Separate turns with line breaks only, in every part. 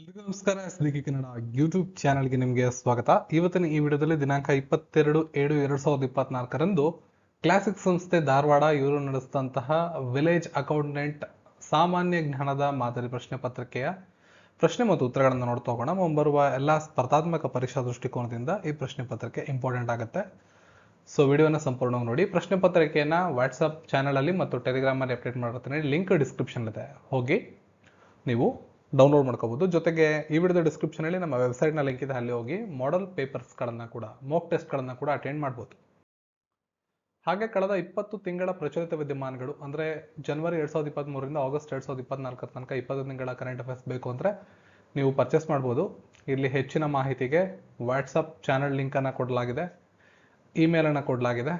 ಎಲ್ರಿಗೂ ನಮಸ್ಕಾರ S K Kannada YouTube ಚಾನಲ್ಗೆ ನಿಮಗೆ ಸ್ವಾಗತ. ಇವತ್ತಿನ ಈ ವಿಡಿಯೋದಲ್ಲಿ ದಿನಾಂಕ ಇಪ್ಪತ್ತೆರಡು ಏಳು ಎರಡು ಸಾವಿರದ ಇಪ್ಪತ್ನಾಲ್ಕರಂದು ಕ್ಲಾಸಿಕ್ ಸಂಸ್ಥೆ ಧಾರವಾಡ ಇವರು ನಡೆಸಿದಂತಹ ವಿಲೇಜ್ ಅಕೌಂಟೆಂಟ್ ಸಾಮಾನ್ಯ ಜ್ಞಾನದ ಮಾದರಿ ಪ್ರಶ್ನೆ ಪತ್ರಿಕೆಯ ಪ್ರಶ್ನೆ ಮತ್ತು ಉತ್ತರಗಳನ್ನು ನೋಡ್ತಾ ಹೋಗೋಣ. ಮುಂಬರುವ ಎಲ್ಲ ಸ್ಪರ್ಧಾತ್ಮಕ ಪರೀಕ್ಷಾ ದೃಷ್ಟಿಕೋನದಿಂದ ಈ ಪ್ರಶ್ನೆ ಪತ್ರಿಕೆ ಇಂಪಾರ್ಟೆಂಟ್ ಆಗುತ್ತೆ. ಸೊ ವಿಡಿಯೋನ ಸಂಪೂರ್ಣವಾಗಿ ನೋಡಿ. ಪ್ರಶ್ನೆ ಪತ್ರಿಕೆಯನ್ನ ವಾಟ್ಸಪ್ ಚಾನಲಲ್ಲಿ ಮತ್ತು ಟೆಲಿಗ್ರಾಮಲ್ಲಿ ಅಪ್ಡೇಟ್ ಮಾಡಿರ್ತೀನಿ. ಲಿಂಕ್ ಡಿಸ್ಕ್ರಿಪ್ಷನ್ ಇದೆ. ಹೋಗಿ ನೀವು ಡೌನ್ಲೋಡ್ ಮಾಡ್ಕೋಬಹುದು ಜೊತೆಗೆ ಈ ವಿಡಿಯೋದ ಡಿಸ್ಕ್ರಿಪ್ಷನಲ್ಲಿ ನಮ್ಮ ವೆಬ್ಸೈಟ್ನ ಲಿಂಕ್ ಇದೆ. ಅಲ್ಲಿ ಹೋಗಿ ಮಾಡೆಲ್ ಪೇಪರ್ಸ್ಗಳನ್ನು ಕೂಡ ಮೋಕ್ ಟೆಸ್ಟ್ಗಳನ್ನು ಕೂಡ ಅಟೆಂಡ್ ಮಾಡ್ಬೋದು. ಹಾಗೆ ಕಳೆದ ಇಪ್ಪತ್ತು ತಿಂಗಳ ಪ್ರಚಲಿತ ವಿದ್ಯಮಾನಗಳು, ಅಂದರೆ ಜನವರಿ ಎರಡು ಸಾವಿರದ ಇಪ್ಪತ್ತ್ಮೂರರಿಂದ ಆಗಸ್ಟ್ ಎರಡು ಸಾವಿರದ ಇಪ್ಪತ್ನಾಲ್ಕರ ತನಕ ಇಪ್ಪತ್ತು ತಿಂಗಳ ಕರೆಂಟ್ ಅಫೇರ್ಸ್ ಬೇಕು ಅಂದರೆ ನೀವು ಪರ್ಚೇಸ್ ಮಾಡ್ಬೋದು. ಇಲ್ಲಿ ಹೆಚ್ಚಿನ ಮಾಹಿತಿಗೆ ವಾಟ್ಸಪ್ ಚಾನಲ್ ಲಿಂಕನ್ನು ಕೊಡಲಾಗಿದೆ ಇಮೇಲನ್ನು ಕೊಡಲಾಗಿದೆ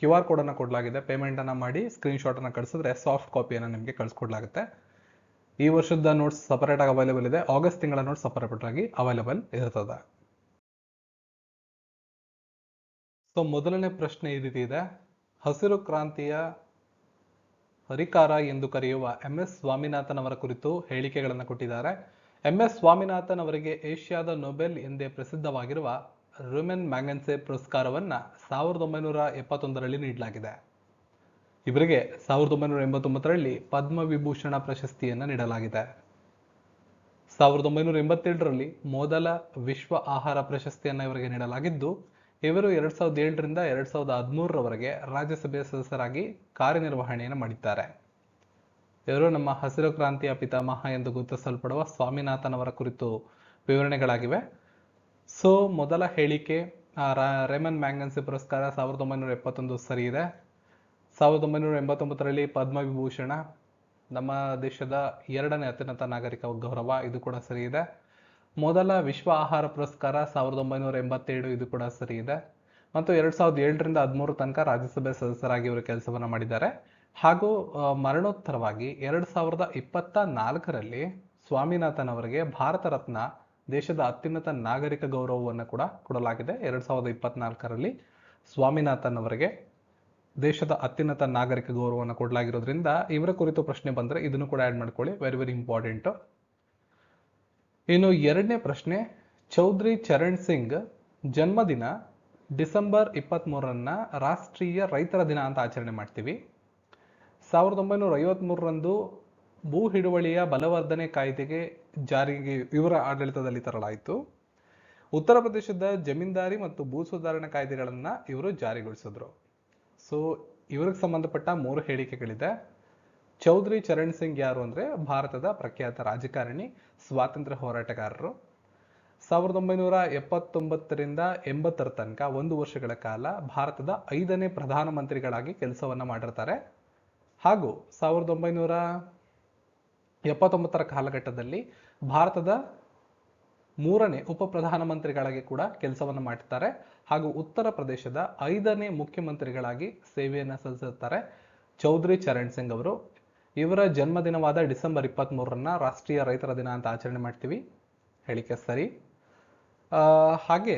ಕ್ಯೂ ಆರ್ ಕೋಡನ್ನು ಕೊಡಲಾಗಿದೆ. ಪೇಮೆಂಟನ್ನು ಮಾಡಿ ಸ್ಕ್ರೀನ್ಶಾಟನ್ನು ಕಳಿಸಿದ್ರೆ ಸಾಫ್ಟ್ ಕಾಪಿಯನ್ನು ನಿಮಗೆ ಕಳಿಸ್ಕೊಡ್ಲಾಗುತ್ತೆ. ಈ ವರ್ಷದ ನೋಟ್ಸ್ ಸಪರೇಟ್ ಆಗಿ ಅವೈಲೇಬಲ್ ಇದೆ. ಆಗಸ್ಟ್ ತಿಂಗಳ ನೋಟ್ಸ್ ಸಪರೇಟ್ ಆಗಿ ಅವೈಲೇಬಲ್ ಇರ್ತದೆ. ಸೊ ಮೊದಲನೇ ಪ್ರಶ್ನೆ ಈ ರೀತಿ ಇದೆ. ಹಸಿರು ಕ್ರಾಂತಿಯ ಹರಿಕಾರ ಎಂದು ಕರೆಯುವ ಎಂ ಎಸ್ ಸ್ವಾಮಿನಾಥನ್ ಅವರ ಕುರಿತು ಹೇಳಿಕೆಗಳನ್ನು ಕೊಟ್ಟಿದ್ದಾರೆ. ಎಂ ಎಸ್ ಸ್ವಾಮಿನಾಥನ್ ಅವರಿಗೆ ಏಷ್ಯಾದ ನೊಬೆಲ್ ಎಂದೇ ಪ್ರಸಿದ್ಧವಾಗಿರುವ ರುಮೆನ್ ಮ್ಯಾಂಗನ್ಸೆ ಪುರಸ್ಕಾರವನ್ನು ಸಾವಿರದ ಒಂಬೈನೂರ ಎಪ್ಪತ್ತೊಂದರಲ್ಲಿ ನೀಡಲಾಗಿದೆ. ಇವರಿಗೆ ಸಾವಿರದ ಒಂಬೈನೂರ ಎಂಬತ್ತೊಂಬತ್ತರಲ್ಲಿ ಪದ್ಮವಿಭೂಷಣ ಪ್ರಶಸ್ತಿಯನ್ನು ನೀಡಲಾಗಿದೆ. ಸಾವಿರದ ಒಂಬೈನೂರ ಎಂಬತ್ತೇಳರಲ್ಲಿ ಮೊದಲ ವಿಶ್ವ ಆಹಾರ ಪ್ರಶಸ್ತಿಯನ್ನು ಇವರಿಗೆ ನೀಡಲಾಗಿದ್ದು, ಇವರು ಎರಡ್ ಸಾವಿರದ ಏಳರಿಂದ ಎರಡ್ ಸಾವಿರದ ಹದಿಮೂರರವರೆಗೆ ರಾಜ್ಯಸಭೆಯ ಸದಸ್ಯರಾಗಿ ಕಾರ್ಯನಿರ್ವಹಣೆಯನ್ನು ಮಾಡಿದ್ದಾರೆ. ಇವರು ನಮ್ಮ ಹಸಿರು ಕ್ರಾಂತಿಯ ಪಿತಾಮಹ ಎಂದು ಗುರುತಿಸಲ್ಪಡುವ ಸ್ವಾಮಿನಾಥನ್ ಕುರಿತು ವಿವರಣೆಗಳಾಗಿವೆ. ಸೊ, ಮೊದಲ ಹೇಳಿಕೆ ರೇಮನ್ ಮ್ಯಾಂಗನ್ಸಿ ಪುರಸ್ಕಾರ ಸಾವಿರದ ಒಂಬೈನೂರ ಎಪ್ಪತ್ತೊಂದು ಸರಿ ಇದೆ. ಸಾವಿರದ ಒಂಬೈನೂರ ಎಂಬತ್ತೊಂಬತ್ತರಲ್ಲಿ ಪದ್ಮವಿಭೂಷಣ ನಮ್ಮ ದೇಶದ ಎರಡನೇ ಅತ್ಯುನ್ನತ ನಾಗರಿಕ ಗೌರವ. ಇದು ಕೂಡ ಸರಿ ಇದೆ. ಮೊದಲ ವಿಶ್ವ ಆಹಾರ ಪುರಸ್ಕಾರ ಸಾವಿರದ ಒಂಬೈನೂರ ಎಂಬತ್ತೇಳು, ಇದು ಕೂಡ ಸರಿ ಇದೆ. ಮತ್ತು ಎರಡ್ ಸಾವಿರದ ಏಳರಿಂದ ಹದಿಮೂರು ತನಕ ರಾಜ್ಯಸಭೆ ಸದಸ್ಯರಾಗಿ ಇವರು ಕೆಲಸವನ್ನು ಮಾಡಿದ್ದಾರೆ. ಹಾಗೂ ಮರಣೋತ್ತರವಾಗಿ ಎರಡ್ ಸಾವಿರದ ಇಪ್ಪತ್ತ ನಾಲ್ಕರಲ್ಲಿ ಸ್ವಾಮಿನಾಥನ್ ಅವರಿಗೆ ಭಾರತ ರತ್ನ, ದೇಶದ ಅತ್ಯುನ್ನತ ನಾಗರಿಕ ಗೌರವವನ್ನು ಕೂಡ ಕೊಡಲಾಗಿದೆ. ಎರಡ್ ಸಾವಿರದ ಇಪ್ಪತ್ನಾಲ್ಕರಲ್ಲಿ ಸ್ವಾಮಿನಾಥನ್ ಅವರಿಗೆ ದೇಶದ ಅತ್ಯುನ್ನತ ನಾಗರಿಕ ಗೌರವವನ್ನು ಕೊಡಲಾಗಿರೋದ್ರಿಂದ ಇವರ ಕುರಿತು ಪ್ರಶ್ನೆ ಬಂದರೆ ಇದನ್ನು ಕೂಡ ಆ್ಯಡ್ ಮಾಡ್ಕೊಳ್ಳಿ. ವೆರಿ ವೆರಿ ಇಂಪಾರ್ಟೆಂಟ್ ಇನ್ನು ಎರಡನೇ ಪ್ರಶ್ನೆ, ಚೌಧರಿ ಚರಣ್ ಸಿಂಗ್ ಜನ್ಮದಿನ ಡಿಸೆಂಬರ್ ಇಪ್ಪತ್ತ್ಮೂರನ್ನ ರಾಷ್ಟ್ರೀಯ ರೈತರ ದಿನ ಅಂತ ಆಚರಣೆ ಮಾಡ್ತೀವಿ. ಸಾವಿರದ ಒಂಬೈನೂರ ಐವತ್ತ್ಮೂರರಂದು ಭೂ ಹಿಡುವಳಿಯ ಬಲವರ್ಧನೆ ಕಾಯ್ದೆಗೆ ಜಾರಿಗೆ ಇವರ ಆಡಳಿತದಲ್ಲಿ ತರಲಾಯಿತು. ಉತ್ತರ ಪ್ರದೇಶದ ಜಮೀನ್ದಾರಿ ಮತ್ತು ಭೂ ಸುಧಾರಣಾ ಕಾಯ್ದೆಗಳನ್ನು ಇವರು ಜಾರಿಗೊಳಿಸಿದ್ರು. ಸೊ ಇವ್ರಿಗೆ ಸಂಬಂಧಪಟ್ಟ ಮೂರು ಹೇಳಿಕೆಗಳಿದೆ. ಚೌಧರಿ ಚರಣ್ ಸಿಂಗ್ ಯಾರು ಅಂದ್ರೆ ಭಾರತದ ಪ್ರಖ್ಯಾತ ರಾಜಕಾರಣಿ, ಸ್ವಾತಂತ್ರ್ಯ ಹೋರಾಟಗಾರರು. ಸಾವಿರದ ಒಂಬೈನೂರ ಎಪ್ಪತ್ತೊಂಬತ್ತರಿಂದ ಎಂಬತ್ತರ ತನಕ ಒಂದು ವರ್ಷಗಳ ಕಾಲ ಭಾರತದ ಐದನೇ ಪ್ರಧಾನಮಂತ್ರಿಗಳಾಗಿ ಕೆಲಸವನ್ನ ಮಾಡಿರ್ತಾರೆ. ಹಾಗೂ ಸಾವಿರದ ಒಂಬೈನೂರ ಎಪ್ಪತ್ತೊಂಬತ್ತರ ಕಾಲಘಟ್ಟದಲ್ಲಿ ಭಾರತದ ಮೂರನೇ ಉಪ ಪ್ರಧಾನಮಂತ್ರಿಗಳಾಗಿ ಕೂಡ ಕೆಲಸವನ್ನು ಮಾಡ್ತಾರೆ. ಹಾಗೂ ಉತ್ತರ ಪ್ರದೇಶದ ಐದನೇ ಮುಖ್ಯಮಂತ್ರಿಗಳಾಗಿ ಸೇವೆಯನ್ನು ಸಲ್ಲಿಸುತ್ತಾರೆ ಚೌಧರಿ ಚರಣ್ ಸಿಂಗ್ ಅವರು. ಇವರ ಜನ್ಮದಿನವಾದ ಡಿಸೆಂಬರ್ ಇಪ್ಪತ್ತ್ ಮೂರನ್ನ ರಾಷ್ಟ್ರೀಯ ರೈತರ ದಿನ ಅಂತ ಆಚರಣೆ ಮಾಡ್ತೀವಿ. ಹೇಳಿಕೆ ಸರಿ. ಹಾಗೆ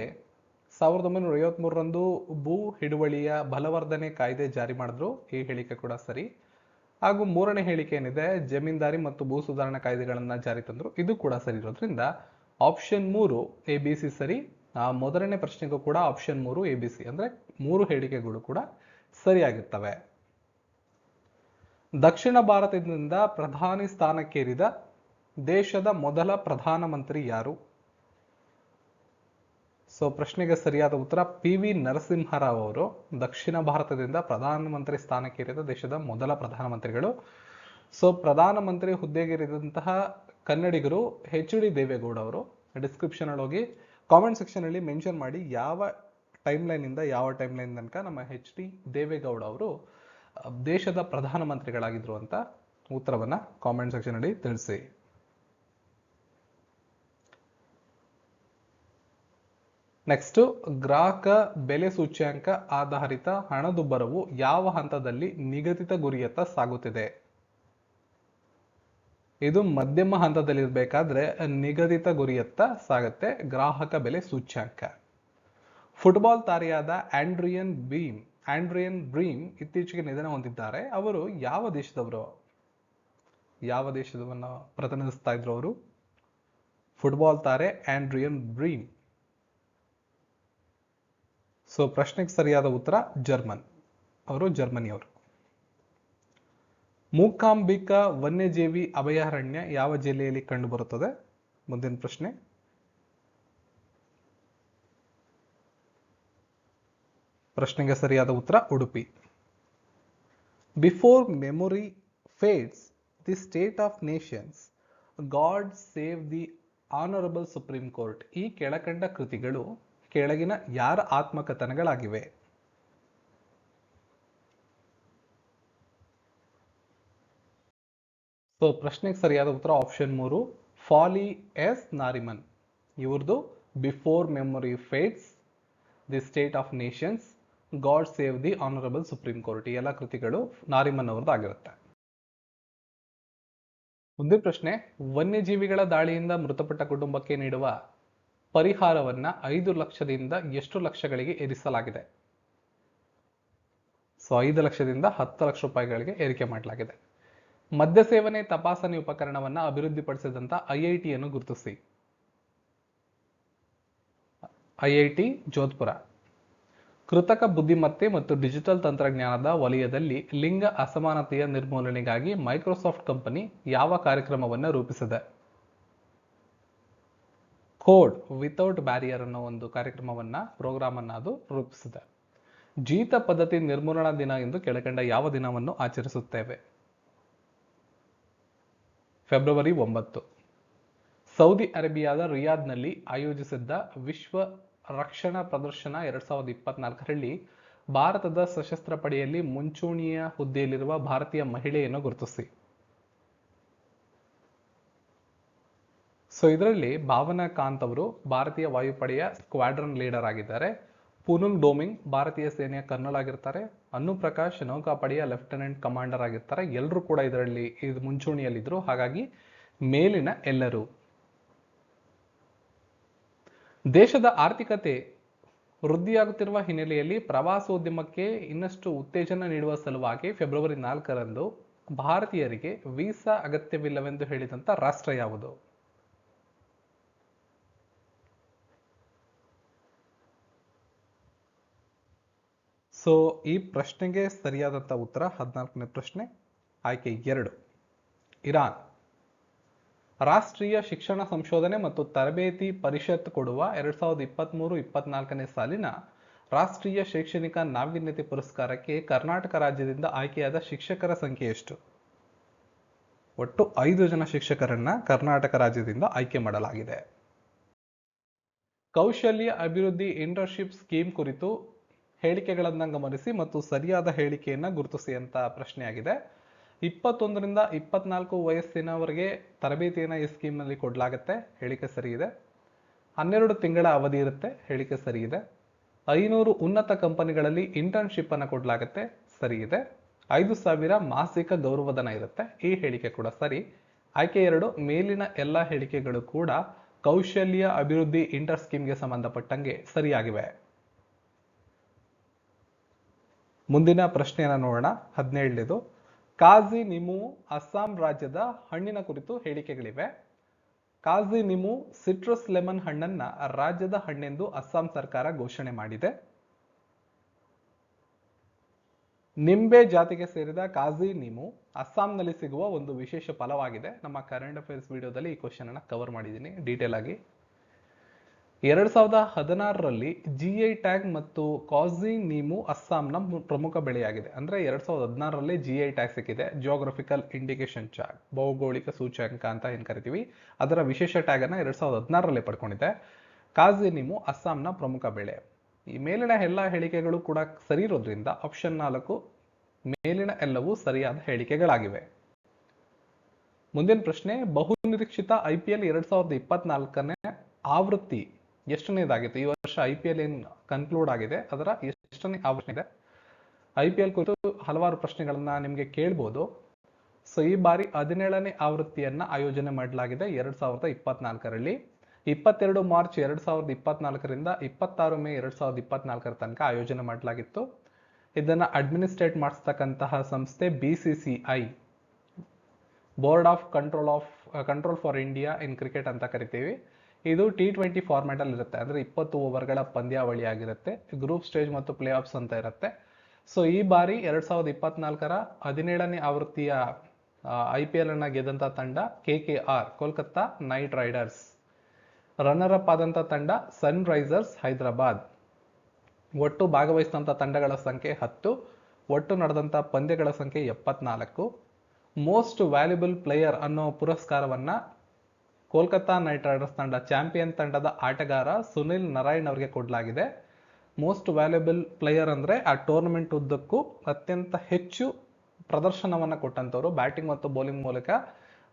ಸಾವಿರದ ಒಂಬೈನೂರ ಐವತ್ಮೂರರಂದು ಭೂ ಹಿಡುವಳಿಯ ಬಲವರ್ಧನೆ ಕಾಯ್ದೆ ಜಾರಿ ಮಾಡಿದ್ರು. ಈ ಹೇಳಿಕೆ ಕೂಡ ಸರಿ. ಹಾಗೂ ಮೂರನೇ ಹೇಳಿಕೆ ಏನಿದೆ? ಜಮೀನ್ದಾರಿ ಮತ್ತು ಭೂ ಸುಧಾರಣಾ ಕಾಯ್ದೆಗಳನ್ನು ಜಾರಿ ತಂದರು. ಇದು ಕೂಡ ಸರಿ ಇರೋದ್ರಿಂದ ಆಪ್ಷನ್ ಮೂರು ಎ ಬಿ ಸಿ ಸರಿ. ಆ ಮೊದಲನೇ ಪ್ರಶ್ನೆಗೂ ಕೂಡ ಆಪ್ಷನ್ ಮೂರು ಎ ಬಿ ಸಿ ಅಂದ್ರೆ ಮೂರು ಹೇಳಿಕೆಗಳು ಕೂಡ ಸರಿಯಾಗಿರ್ತವೆ. ದಕ್ಷಿಣ ಭಾರತದಿಂದ ಪ್ರಧಾನಿ ಸ್ಥಾನಕ್ಕೇರಿದ ದೇಶದ ಮೊದಲ ಪ್ರಧಾನಮಂತ್ರಿ ಯಾರು? ಸೊ ಪ್ರಶ್ನೆಗೆ ಸರಿಯಾದ ಉತ್ತರ ಪಿ ವಿ ನರಸಿಂಹರಾವ್ ಅವರು. ದಕ್ಷಿಣ ಭಾರತದಿಂದ ಪ್ರಧಾನಮಂತ್ರಿ ಸ್ಥಾನಕ್ಕೇರಿದ ದೇಶದ ಮೊದಲ ಪ್ರಧಾನಮಂತ್ರಿಗಳು. ಸೊ ಪ್ರಧಾನಮಂತ್ರಿ ಹುದ್ದೆಗೇರಿದಂತಹ ಕನ್ನಡಿಗರು ಎಚ್ ಡಿ ದೇವೇಗೌಡ ಅವರು ಡಿಸ್ಕ್ರಿಪ್ಷನ್ ಅಲ್ಲಿ ಹೋಗಿ ಕಾಮೆಂಟ್ ಸೆಕ್ಷನ್ ಅಲ್ಲಿ ಮೆನ್ಷನ್ ಮಾಡಿ ಯಾವ ಟೈಮ್ ಲೈನ್ ಇಂದ ಯಾವ ಟೈಮ್ ಲೈನ್ ತನಕ ನಮ್ಮ ಹೆಚ್ ಡಿ ದೇವೇಗೌಡ ಅವರು ದೇಶದ ಪ್ರಧಾನಮಂತ್ರಿಗಳಾಗಿದ್ರು ಅಂತ ಉತ್ತರವನ್ನ ಕಾಮೆಂಟ್ ಸೆಕ್ಷನ್ ಅಲ್ಲಿ ತಿಳಿಸಿ. ನೆಕ್ಸ್ಟ್ ಗ್ರಾಹಕ ಬೆಲೆ ಸೂಚ್ಯಾಂಕ ಆಧಾರಿತ ಹಣದುಬ್ಬರವು ಯಾವ ಹಂತದಲ್ಲಿ ನಿಗದಿತ ಗುರಿಯತ್ತ ಸಾಗುತ್ತಿದೆ? ಇದು ಮಧ್ಯಮ ಹಂತದಲ್ಲಿರ್ಬೇಕಾದ್ರೆ ನಿಗದಿತ ಗುರಿಯತ್ತ ಸಾಗುತ್ತೆ ಗ್ರಾಹಕ ಬೆಲೆ ಸೂಚ್ಯಾಂಕ. ಫುಟ್ಬಾಲ್ ತಾರೆಯಾದ ಆಂಡ್ರಿಯನ್ ಬೀಮ್, ಆಂಡ್ರಿಯನ್ ಬ್ರೀಮ್ ಇತ್ತೀಚೆಗೆ ನಿಧನ ಹೊಂದಿದ್ದಾರೆ. ಅವರು ಯಾವ ದೇಶದವರು? ಯಾವ ದೇಶದವನ್ನ ಪ್ರತಿನಿಧಿಸ್ತಾ ಇದ್ರು ಅವರು? ಫುಟ್ಬಾಲ್ ತಾರೆ ಆಂಡ್ರಿಯನ್ ಬ್ರೀಮ್. ಸೊ ಪ್ರಶ್ನೆಗೆ ಸರಿಯಾದ ಉತ್ತರ ಜರ್ಮನ್. ಅವರು ಜರ್ಮನಿಯವರು. ಮೂಕಾಂಬಿಕಾ ವನ್ಯಜೀವಿ ಅಭಯಾರಣ್ಯ ಯಾವ ಜಿಲ್ಲೆಯಲ್ಲಿ ಕಂಡುಬರುತ್ತದೆ? ಮುಂದಿನ ಪ್ರಶ್ನೆ. ಪ್ರಶ್ನೆಗೆ ಸರಿಯಾದ ಉತ್ತರ, Udupi. Before memory fades the state of nations God save the honourable supreme court ಈ ಕೆಳಕಂಡ ಕೃತಿಗಳು ಕೆಳಗಿನ ಯಾರ ಆತ್ಮಕಥನಗಳಾಗಿವೆ? ಸೊ ಪ್ರಶ್ನೆಗೆ ಸರಿಯಾದ ಉತ್ತರ ಆಪ್ಷನ್ ಮೂರು ಫಾಲಿ ಎಸ್ ನಾರಿಮನ್ ಇವ್ರದ್ದು before memory fades the state of nations God save the honourable supreme court ಈ ಎಲ್ಲ ಕೃತಿಗಳು ನಾರಿಮನ್ ಅವ್ರದ್ದು ಆಗಿರುತ್ತೆ. ಮುಂದಿನ ಪ್ರಶ್ನೆ, ವನ್ಯಜೀವಿಗಳ ದಾಳಿಯಿಂದ ಮೃತಪಟ್ಟ ಕುಟುಂಬಕ್ಕೆ ನೀಡುವ ಪರಿಹಾರವನ್ನ ಐದು ಲಕ್ಷದಿಂದ ಎಷ್ಟು ಲಕ್ಷಗಳಿಗೆ ಏರಿಸಲಾಗಿದೆ? ಸೊ ಐದು ಲಕ್ಷದಿಂದ ಹತ್ತು ಲಕ್ಷ ರೂಪಾಯಿಗಳಿಗೆ ಏರಿಕೆ ಮಾಡಲಾಗಿದೆ. ಮದ್ಯ ಸೇವನೆ ತಪಾಸಣೆ ಉಪಕರಣವನ್ನ ಐ ಐಐಟಿಯನ್ನು ಗುರುತಿಸಿ. ಐಐಟಿ ಜೋಧ್ಪುರ. ಕೃತಕ ಬುದ್ಧಿಮತ್ತೆ ಮತ್ತು ಡಿಜಿಟಲ್ ತಂತ್ರಜ್ಞಾನದ ವಲಯದಲ್ಲಿ ಲಿಂಗ ಅಸಮಾನತೆಯ ನಿರ್ಮೂಲನೆಗಾಗಿ ಮೈಕ್ರೋಸಾಫ್ಟ್ ಕಂಪನಿ ಯಾವ ಕಾರ್ಯಕ್ರಮವನ್ನು ರೂಪಿಸಿದೆ? ಕೋಡ್ ವಿತೌಟ್ ಬ್ಯಾರಿಯರ್ ಅನ್ನೋ ಒಂದು ಕಾರ್ಯಕ್ರಮವನ್ನ ಪ್ರೋಗ್ರಾಮ್ ಅನ್ನ ಅದು ರೂಪಿಸಿದೆ. ಜೀತ ಪದ್ಧತಿ ನಿರ್ಮೂಲನಾ ದಿನ ಎಂದು ಕೆಳಕಂಡ ಯಾವ ದಿನವನ್ನು ಆಚರಿಸುತ್ತೇವೆ? ಫೆಬ್ರವರಿ ಒಂಬತ್ತು. ಸೌದಿ ಅರೇಬಿಯಾದ ರಿಯಾದ್ನಲ್ಲಿ ಆಯೋಜಿಸಿದ್ದ ವಿಶ್ವ ರಕ್ಷಣಾ ಪ್ರದರ್ಶನ ಎರಡ್ ಸಾವಿರದ ಇಪ್ಪತ್ನಾಲ್ಕರಲ್ಲಿ ಭಾರತದ ಸಶಸ್ತ್ರ ಪಡೆಯಲ್ಲಿ ಮುಂಚೂಣಿಯ ಹುದ್ದೆಯಲ್ಲಿರುವ ಭಾರತೀಯ ಮಹಿಳೆಯನ್ನು ಗುರುತಿಸಿ. ಸೊ, ಇದರಲ್ಲಿ ಭಾವನಾ ಕಾಂತ್ ಅವರು ಭಾರತೀಯ ವಾಯುಪಡೆಯ ಸ್ಕ್ವಾಡ್ರನ್ ಲೀಡರ್ ಆಗಿದ್ದಾರೆ. ಪೂನುಂಗ್ ಡೋಮಿಂಗ್ ಭಾರತೀಯ ಸೇನೆಯ ಕರ್ನಲ್ ಆಗಿರ್ತಾರೆ. ಅನ್ನು ಪ್ರಕಾಶ್ ನೌಕಾಪಡೆಯ ಲೆಫ್ಟಿನೆಂಟ್ ಕಮಾಂಡರ್ ಆಗಿರ್ತಾರೆ. ಎಲ್ಲರೂ ಕೂಡ ಇದರಲ್ಲಿ ಇದು ಮುಂಚೂಣಿಯಲ್ಲಿದ್ದರು ಹಾಗಾಗಿ ಮೇಲಿನ ಎಲ್ಲರೂ. ದೇಶದ ಆರ್ಥಿಕತೆ ವೃದ್ಧಿಯಾಗುತ್ತಿರುವ ಹಿನ್ನೆಲೆಯಲ್ಲಿ ಪ್ರವಾಸೋದ್ಯಮಕ್ಕೆ ಇನ್ನಷ್ಟು ಉತ್ತೇಜನ ನೀಡುವ ಸಲುವಾಗಿ ಫೆಬ್ರವರಿ ನಾಲ್ಕರಂದು ಭಾರತೀಯರಿಗೆ ವೀಸಾ ಅಗತ್ಯವಿಲ್ಲವೆಂದು ಹೇಳಿದಂಥ ರಾಷ್ಟ್ರ ಯಾವುದು? ಸೊ ಈ ಪ್ರಶ್ನೆಗೆ ಸರಿಯಾದಂಥ ಉತ್ತರ, ಹದಿನಾಲ್ಕನೇ ಪ್ರಶ್ನೆ, ಆಯ್ಕೆ ಎರಡು. ಇರಾನ್. ರಾಷ್ಟ್ರೀಯ ಶಿಕ್ಷಣ ಸಂಶೋಧನೆ ಮತ್ತು ತರಬೇತಿ ಪರಿಷತ್ ಕೊಡುವ ಎರಡ್ ಸಾವಿರದ ಇಪ್ಪತ್ತ್ಮೂರು ಇಪ್ಪತ್ನಾಲ್ಕನೇ ಸಾಲಿನ ರಾಷ್ಟ್ರೀಯ ಶೈಕ್ಷಣಿಕ ನಾವೀನ್ಯತೆ ಪುರಸ್ಕಾರಕ್ಕೆ ಕರ್ನಾಟಕ ರಾಜ್ಯದಿಂದ ಆಯ್ಕೆಯಾದ ಶಿಕ್ಷಕರ ಸಂಖ್ಯೆ ಎಷ್ಟು? ಒಟ್ಟು ಐದು ಜನ ಶಿಕ್ಷಕರನ್ನ ಕರ್ನಾಟಕ ರಾಜ್ಯದಿಂದ ಆಯ್ಕೆ ಮಾಡಲಾಗಿದೆ. ಕೌಶಲ್ಯ ಅಭಿವೃದ್ಧಿ ಇಂಟರ್ನ್ಶಿಪ್ ಸ್ಕೀಮ್ ಕುರಿತು ಹೇಳಿಕೆಗಳನ್ನು ಗಮನಿಸಿ ಮತ್ತು ಸರಿಯಾದ ಹೇಳಿಕೆಯನ್ನು ಗುರುತಿಸಿ ಅಂತ ಪ್ರಶ್ನೆಯಾಗಿದೆ. ಇಪ್ಪತ್ತೊಂದರಿಂದ ಇಪ್ಪತ್ನಾಲ್ಕು ವಯಸ್ಸಿನವರೆಗೆ ತರಬೇತಿಯನ್ನು ಈ ಸ್ಕೀಮ್ನಲ್ಲಿ ಕೊಡಲಾಗುತ್ತೆ. ಹೇಳಿಕೆ ಸರಿ ಇದೆ. ಹನ್ನೆರಡು ತಿಂಗಳ ಅವಧಿ ಇರುತ್ತೆ. ಹೇಳಿಕೆ ಸರಿ ಇದೆ. ಐನೂರು ಉನ್ನತ ಕಂಪನಿಗಳಲ್ಲಿ ಇಂಟರ್ನ್ಶಿಪ್ ಅನ್ನು ಕೊಡಲಾಗುತ್ತೆ. ಸರಿ ಇದೆ. ಐದು ಸಾವಿರ ಮಾಸಿಕ ಗೌರವಧನ ಇರುತ್ತೆ. ಈ ಹೇಳಿಕೆ ಕೂಡ ಸರಿ. ಆಯ್ಕೆ ಎರಡು, ಮೇಲಿನ ಎಲ್ಲ ಹೇಳಿಕೆಗಳು ಕೂಡ ಕೌಶಲ್ಯ ಅಭಿವೃದ್ಧಿ ಇಂಟರ್ ಸ್ಕೀಮ್ಗೆ ಸಂಬಂಧಪಟ್ಟಂಗೆ ಸರಿಯಾಗಿವೆ. ಮುಂದಿನ ಪ್ರಶ್ನೆಯನ್ನು ನೋಡೋಣ. ಹದಿನೇಳನೇದು, ಕಾಜಿ ನಿಮು ಅಸ್ಸಾಂ ರಾಜ್ಯದ ಹಣ್ಣಿನ ಕುರಿತು ಹೇಳಿಕೆಗಳಿವೆ. ಕಾಜಿ ನಿಮು ಸಿಟ್ರಸ್ ಲೆಮನ್ ಹಣ್ಣನ್ನ ರಾಜ್ಯದ ಹಣ್ಣೆಂದು ಅಸ್ಸಾಂ ಸರ್ಕಾರ ಘೋಷಣೆ ಮಾಡಿದೆ. ನಿಂಬೆ ಜಾತಿಗೆ ಸೇರಿದ ಕಾಜಿ ನಿಮು ಅಸ್ಸಾಂನಲ್ಲಿ ಸಿಗುವ ಒಂದು ವಿಶೇಷ ಫಲವಾಗಿದೆ. ನಮ್ಮ ಕರೆಂಟ್ ಅಫೇರ್ಸ್ ವಿಡಿಯೋದಲ್ಲಿ ಈ ಕ್ವಶನ್ ಅನ್ನ ಕವರ್ ಮಾಡಿದ್ದೀನಿ. ಡೀಟೇಲ್ ಆಗಿ ಎರಡ್ ಸಾವಿರದ ಹದಿನಾರರಲ್ಲಿ ಜಿ ಐ ಟ್ಯಾಗ್ ಮತ್ತು ಕಾಜಿ ನೀಮು ಅಸ್ಸಾಂನ ಪ್ರಮುಖ ಬೆಳೆಯಾಗಿದೆ. ಅಂದ್ರೆ ಎರಡ್ ಸಾವಿರದ ಹದಿನಾರರಲ್ಲಿ ಐ ಟ್ಯಾಗ್ ಸಿಕ್ಕಿದೆ. ಜಿಯೋಗ್ರಫಿಕಲ್ ಇಂಡಿಕೇಶನ್ ಟ್ಯಾಗ್ ಭೌಗೋಳಿಕ ಸೂಚ್ಯಂಕ ಅಂತ ಏನ್ ಕರಿತೀವಿ? ಅದರ ವಿಶೇಷ ಟ್ಯಾಗ್ ಅನ್ನ ಎರಡ್ ಸಾವಿರದ ಹದಿನಾರರಲ್ಲಿ ಪಡ್ಕೊಂಡಿದೆ ಕಾಜಿ ನೀಮು ಅಸ್ಸಾಂನ ಪ್ರಮುಖ ಬೆಳೆ. ಈ ಮೇಲಿನ ಎಲ್ಲ ಹೇಳಿಕೆಗಳು ಕೂಡ ಸರಿ ಇರೋದ್ರಿಂದ ಆಪ್ಷನ್ ನಾಲ್ಕು, ಮೇಲಿನ ಎಲ್ಲವೂ ಸರಿಯಾದ ಹೇಳಿಕೆಗಳಾಗಿವೆ. ಮುಂದಿನ ಪ್ರಶ್ನೆ, ಬಹುನಿರೀಕ್ಷಿತ ಐ ಪಿ ಎಲ್ ಎರಡ್ ಸಾವಿರದ ಇಪ್ಪತ್ನಾಲ್ಕನೇ ಆವೃತ್ತಿ ಎಷ್ಟನೇದಾಗಿತ್ತು ಈ ವರ್ಷ ಐ ಪಿ ಎಲ್ ಏನು ಕನ್ಕ್ಲೂಡ್ ಆಗಿದೆ? ಅದರ ಎಷ್ಟನೇ ಆವರ್ಷ ಇದೆ? ಐ ಪಿ ಎಲ್ ಕುರಿತು ಹಲವಾರು ಪ್ರಶ್ನೆಗಳನ್ನ ನಿಮಗೆ ಕೇಳ್ಬೋದು. ಸೊ ಈ ಬಾರಿ ಹದಿನೇಳನೇ ಆವೃತ್ತಿಯನ್ನ ಆಯೋಜನೆ ಮಾಡಲಾಗಿದೆ ಎರಡ್ ಸಾವಿರದ ಇಪ್ಪತ್ನಾಲ್ಕರಲ್ಲಿ. ಇಪ್ಪತ್ತೆರಡು ಮಾರ್ಚ್ ಎರಡ್ ಸಾವಿರದ ಇಪ್ಪತ್ನಾಲ್ಕರಿಂದ ಇಪ್ಪತ್ತಾರು ಮೇ ಎರಡ್ ಸಾವಿರದ ಇಪ್ಪತ್ನಾಲ್ಕರ ತನಕ ಆಯೋಜನೆ ಮಾಡಲಾಗಿತ್ತು. ಇದನ್ನ ಅಡ್ಮಿನಿಸ್ಟ್ರೇಟ್ ಮಾಡಿಸ್ತಕ್ಕಂತಹ ಸಂಸ್ಥೆ B C C I board of control of control for India in cricket ಅಂತ ಕರಿತೀವಿ. ಇದು ಟಿ ಟ್ವೆಂಟಿ ಫಾರ್ಮ್ಯಾಟ್ ಅಲ್ಲಿ ಇರುತ್ತೆ. ಅಂದರೆ ಇಪ್ಪತ್ತು ಓವರ್ಗಳ ಪಂದ್ಯಾವಳಿ ಆಗಿರುತ್ತೆ ಗ್ರೂಪ್ ಸ್ಟೇಜ್ ಮತ್ತು ಪ್ಲೇ ಆಫ್ಸ್ ಅಂತ ಇರುತ್ತೆ. ಸೊ ಈ ಬಾರಿ ಎರಡು ಸಾವಿರದ ಇಪ್ಪತ್ನಾಲ್ಕರ ಹದಿನೇಳನೇ ಆವೃತ್ತಿಯ ಐ ಪಿ ಎಲ್ ಅನ್ನ ಗೆದ್ದಂತ ತಂಡ K K R Kolkata knight riders runner up ಆದಂಥ ತಂಡ ಸನ್ ರೈಸರ್ಸ್ ಹೈದರಾಬಾದ್. ಒಟ್ಟು ಭಾಗವಹಿಸಿದಂಥ ತಂಡಗಳ ಸಂಖ್ಯೆ ಹತ್ತು. ಒಟ್ಟು ನಡೆದಂಥ ಪಂದ್ಯಗಳ ಸಂಖ್ಯೆ ಎಪ್ಪತ್ನಾಲ್ಕು. ಮೋಸ್ಟ್ ವ್ಯಾಲ್ಯೂಬಲ್ ಪ್ಲೇಯರ್ ಅನ್ನೋ ಪುರಸ್ಕಾರವನ್ನ ಕೋಲ್ಕತ್ತಾ ನೈಟ್ ರೈಡರ್ಸ್ ತಂಡ ಚಾಂಪಿಯನ್ ತಂಡದ ಆಟಗಾರ ಸುನಿಲ್ ನಾರಾಯಣ್ ಅವರಿಗೆ ಕೊಡಲಾಗಿದೆ. ಮೋಸ್ಟ್ ವ್ಯಾಲ್ಯೂಬಲ್ ಪ್ಲೇಯರ್ ಅಂದರೆ ಆ ಟೂರ್ನಮೆಂಟ್ ಉದ್ದಕ್ಕೂ ಅತ್ಯಂತ ಹೆಚ್ಚು ಪ್ರದರ್ಶನವನ್ನು ಕೊಟ್ಟಂತವರು ಬ್ಯಾಟಿಂಗ್ ಮತ್ತು ಬೌಲಿಂಗ್ ಮೂಲಕ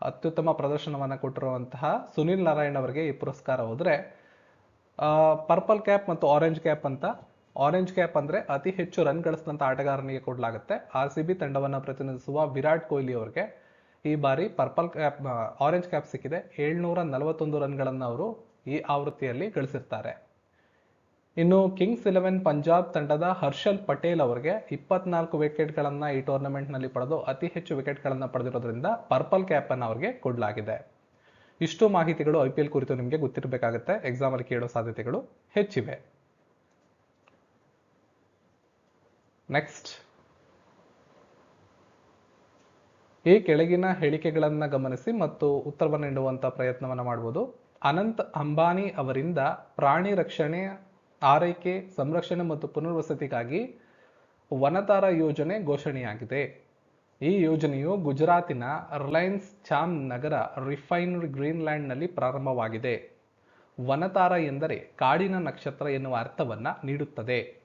ಅತ್ಯುತ್ತಮ ಪ್ರದರ್ಶನವನ್ನು ಕೊಟ್ಟಿರುವಂತಹ ಸುನಿಲ್ ನಾರಾಯಣ್ ಅವರಿಗೆ ಈ ಪುರಸ್ಕಾರ ಹೋದರೆ ಪರ್ಪಲ್ ಕ್ಯಾಪ್ ಮತ್ತು ಆರೆಂಜ್ ಕ್ಯಾಪ್ ಅಂತ. ಆರೆಂಜ್ ಕ್ಯಾಪ್ ಅಂದರೆ ಅತಿ ಹೆಚ್ಚು ರನ್ ಗಳಿಸಿದಂಥ ಆಟಗಾರನಿಗೆ ಕೊಡಲಾಗುತ್ತೆ. ಆರ್ ಸಿ ಬಿ ತಂಡವನ್ನು ಪ್ರತಿನಿಧಿಸುವ ವಿರಾಟ್ ಕೊಹ್ಲಿ ಅವರಿಗೆ. ಈ ಬಾರಿ ಪರ್ಪಲ್ ಕ್ಯಾಪ್ ಆರೆಂಜ್ ಕ್ಯಾಪ್ ಸಿಕ್ಕಿದೆ. ಏಳ್ನೂರ ನಲವತ್ತೊಂದು ರನ್ಗಳನ್ನು ಅವರು ಈ ಆವೃತ್ತಿಯಲ್ಲಿ ಗಳಿಸಿರ್ತಾರೆ. ಇನ್ನು ಕಿಂಗ್ಸ್ ಇಲೆವೆನ್ ಪಂಜಾಬ್ ತಂಡದ ಹರ್ಷಲ್ ಪಟೇಲ್ ಅವರಿಗೆ ಇಪ್ಪತ್ನಾಲ್ಕು ವಿಕೆಟ್ಗಳನ್ನು ಈ ಟೂರ್ನಮೆಂಟ್ನಲ್ಲಿ ಪಡೆದು ಅತಿ ಹೆಚ್ಚು ವಿಕೆಟ್ಗಳನ್ನು ಪಡೆದಿರೋದ್ರಿಂದ ಪರ್ಪಲ್ ಕ್ಯಾಪ್ ಅನ್ನು ಅವರಿಗೆ ಕೊಡಲಾಗಿದೆ. ಇಷ್ಟು ಮಾಹಿತಿಗಳು ಐ ಪಿ ಎಲ್ ಕುರಿತು ನಿಮಗೆ ಗೊತ್ತಿರಬೇಕಾಗುತ್ತೆ. ಎಕ್ಸಾಮ್ ಅಲ್ಲಿ ಕೇಳೋ ಸಾಧ್ಯತೆಗಳು ಹೆಚ್ಚಿವೆ. ನೆಕ್ಸ್ಟ್ ಈ ಕೆಳಗಿನ ಹೇಳಿಕೆಗಳನ್ನು ಗಮನಿಸಿ ಮತ್ತು ಉತ್ತರವನ್ನು ನೀಡುವಂಥ ಪ್ರಯತ್ನವನ್ನು ಮಾಡಬಹುದು ಅನಂತ್ ಅಂಬಾನಿ ಅವರಿಂದ ಪ್ರಾಣಿ ರಕ್ಷಣೆ, ಆರೈಕೆ, ಸಂರಕ್ಷಣೆ ಮತ್ತು ಪುನರ್ವಸತಿಗಾಗಿ ವನತಾರ ಯೋಜನೆ ಘೋಷಣೆಯಾಗಿದೆ. ಈ ಯೋಜನೆಯು ಗುಜರಾತಿನ ರಿಲಯನ್ಸ್ ಚಾಮ್ ನಗರ ರಿಫೈನ್ಡ್ ಗ್ರೀನ್ಲ್ಯಾಂಡ್ನಲ್ಲಿ ಪ್ರಾರಂಭವಾಗಿದೆ. ವನತಾರ ಎಂದರೆ ಕಾಡಿನ ನಕ್ಷತ್ರ ಎನ್ನುವ ಅರ್ಥವನ್ನು ನೀಡುತ್ತದೆ.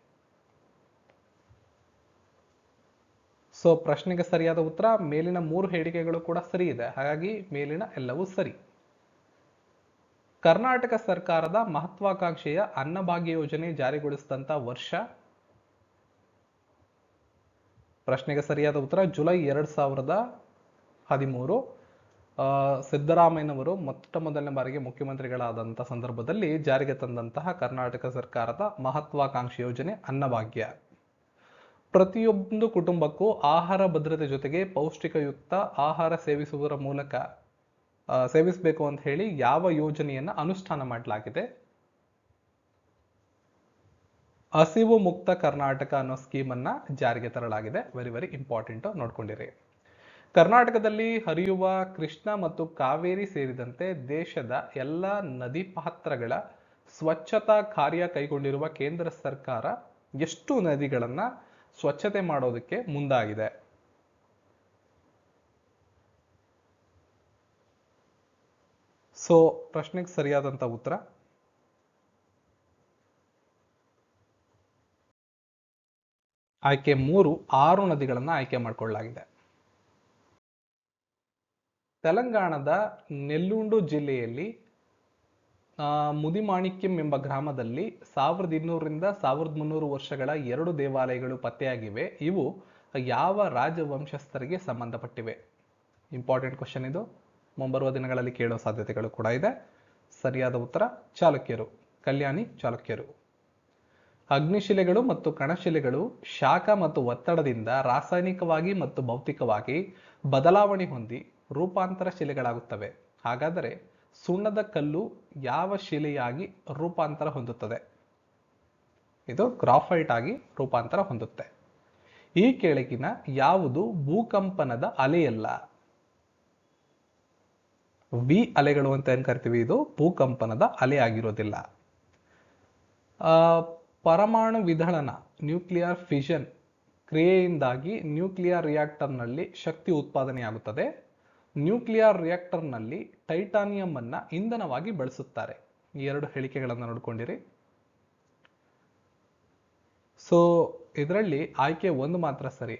ಸೊ ಪ್ರಶ್ನೆಗೆ ಸರಿಯಾದ ಉತ್ತರ, ಮೇಲಿನ ಮೂರು ಹೇಳಿಕೆಗಳು ಕೂಡ ಸರಿ ಇದೆ. ಹಾಗಾಗಿ ಮೇಲಿನ ಎಲ್ಲವೂ ಸರಿ. ಕರ್ನಾಟಕ ಸರ್ಕಾರದ ಮಹತ್ವಾಕಾಂಕ್ಷೆಯ ಅನ್ನಭಾಗ್ಯ ಯೋಜನೆ ಜಾರಿಗೊಳಿಸಿದಂತ ವರ್ಷ. ಪ್ರಶ್ನೆಗೆ ಸರಿಯಾದ ಉತ್ತರ, ಜುಲೈ ಎರಡ್ ಸಾವಿರದ ಹದಿಮೂರು. ಸಿದ್ದರಾಮಯ್ಯನವರು ಮೊಟ್ಟ ಮೊದಲನೇ ಬಾರಿಗೆ ಮುಖ್ಯಮಂತ್ರಿಗಳಾದಂಥ ಸಂದರ್ಭದಲ್ಲಿ ಜಾರಿಗೆ ತಂದಂತಹ ಕರ್ನಾಟಕ ಸರ್ಕಾರದ ಮಹತ್ವಾಕಾಂಕ್ಷಿ ಯೋಜನೆ ಅನ್ನಭಾಗ್ಯ ಪ್ರತಿಯೊಂದು ಕುಟುಂಬಕ್ಕೂ ಆಹಾರ ಭದ್ರತೆ ಜೊತೆಗೆ ಪೌಷ್ಟಿಕಯುಕ್ತ ಆಹಾರ ಸೇವಿಸುವುದರ ಮೂಲಕ ಸೇವಿಸಬೇಕು ಅಂತ ಹೇಳಿ ಯಾವ ಯೋಜನೆಯನ್ನು ಅನುಷ್ಠಾನ ಮಾಡಲಾಗಿದೆ? ಹಸಿವು ಮುಕ್ತ ಕರ್ನಾಟಕ ಅನ್ನೋ ಸ್ಕೀಮ್ ಅನ್ನ ಜಾರಿಗೆ ತರಲಾಗಿದೆ. ವೆರಿ ವೆರಿ ಇಂಪಾರ್ಟೆಂಟ್ ನೋಡ್ಕೊಂಡಿರಿ. ಕರ್ನಾಟಕದಲ್ಲಿ ಹರಿಯುವ ಕೃಷ್ಣ ಮತ್ತು ಕಾವೇರಿ ಸೇರಿದಂತೆ ದೇಶದ ಎಲ್ಲ ನದಿ ಪಾತ್ರಗಳ ಸ್ವಚ್ಛತಾ ಕಾರ್ಯ ಕೈಗೊಂಡಿರುವ ಕೇಂದ್ರ ಸರ್ಕಾರ ಎಷ್ಟು ನದಿಗಳನ್ನ ಸ್ವಚ್ಛತೆ ಮಾಡೋದಕ್ಕೆ ಮುಂದಾಗಿದೆ. ಸೊ ಪ್ರಶ್ನೆಗೆ ಸರಿಯಾದಂತ ಉತ್ತರ. ಆಯ್ಕೆ ಮೂರು, ಆರು ನದಿಗಳನ್ನ ಆಯ್ಕೆ ಮಾಡಿಕೊಳ್ಳಲಾಗಿದೆ. ತೆಲಂಗಾಣದ ನೆಲ್ಲುಂಡು ಜಿಲ್ಲೆಯಲ್ಲಿ ಮುದಿಮಾಣಿಕ್ಯಂ ಎಂಬ ಗ್ರಾಮದಲ್ಲಿ ಸಾವಿರದ ಇನ್ನೂರರಿಂದ ಸಾವಿರದ ಮುನ್ನೂರು ವರ್ಷಗಳ ಎರಡು ದೇವಾಲಯಗಳು ಪತ್ತೆಯಾಗಿವೆ. ಇವು ಯಾವ ರಾಜವಂಶಸ್ಥರಿಗೆ ಸಂಬಂಧಪಟ್ಟಿವೆ? ಇಂಪಾರ್ಟೆಂಟ್ ಕ್ವಶನ್ ಇದು. ಮುಂಬರುವ ದಿನಗಳಲ್ಲಿ ಕೇಳೋ ಸಾಧ್ಯತೆಗಳು ಕೂಡ ಇದೆ. ಸರಿಯಾದ ಉತ್ತರ, ಚಾಲುಕ್ಯರು. ಕಲ್ಯಾಣಿ, ಚಾಲುಕ್ಯರು. ಅಗ್ನಿಶಿಲೆಗಳು ಮತ್ತು ಕಣಶಿಲೆಗಳು ಶಾಖ ಮತ್ತು ಒತ್ತಡದಿಂದ ರಾಸಾಯನಿಕವಾಗಿ ಮತ್ತು ಭೌತಿಕವಾಗಿ ಬದಲಾವಣೆ ಹೊಂದಿ ರೂಪಾಂತರ ಶಿಲೆಗಳಾಗುತ್ತವೆ. ಹಾಗಾದರೆ ಸುಣ್ಣದ ಕಲ್ಲು ಯಾವ ಶಿಲೆಯಾಗಿ ರೂಪಾಂತರ ಹೊಂದುತ್ತದೆ? ಇದು ಗ್ರಾಫೈಟ್ ಆಗಿ ರೂಪಾಂತರ ಹೊಂದುತ್ತೆ. ಈ ಕೆಳಗಿನ ಯಾವುದು ಭೂಕಂಪನದ ಅಲೆಯಲ್ಲ? ವಿ ಅಲೆಗಳು ಅಂತ ಏನ್ ಕರಿತೀವಿ? ಇದು ಭೂಕಂಪನದ ಅಲೆ ಆಗಿರೋದಿಲ್ಲ. ಪರಮಾಣು ವಿಧಳನ ನ್ಯೂಕ್ಲಿಯರ್ ಫಿಷನ್ ಕ್ರಿಯೆಯಿಂದಾಗಿ ನ್ಯೂಕ್ಲಿಯರ್ ರಿಯಾಕ್ಟರ್ನಲ್ಲಿ ಶಕ್ತಿ ಉತ್ಪಾದನೆಯಾಗುತ್ತದೆ. ನ್ಯೂಕ್ಲಿಯರ್ ರಿಯಾಕ್ಟರ್ನಲ್ಲಿ ಟೈಟಾನಿಯಂ ಅನ್ನ ಇಂಧನವಾಗಿ ಬಳಸುತ್ತಾರೆ. ಈ ಎರಡು ಹೇಳಿಕೆಗಳನ್ನು ನೋಡ್ಕೊಂಡಿರಿ. ಸೊ ಇದರಲ್ಲಿ ಆಯ್ಕೆ ಒಂದು ಮಾತ್ರ ಸರಿ.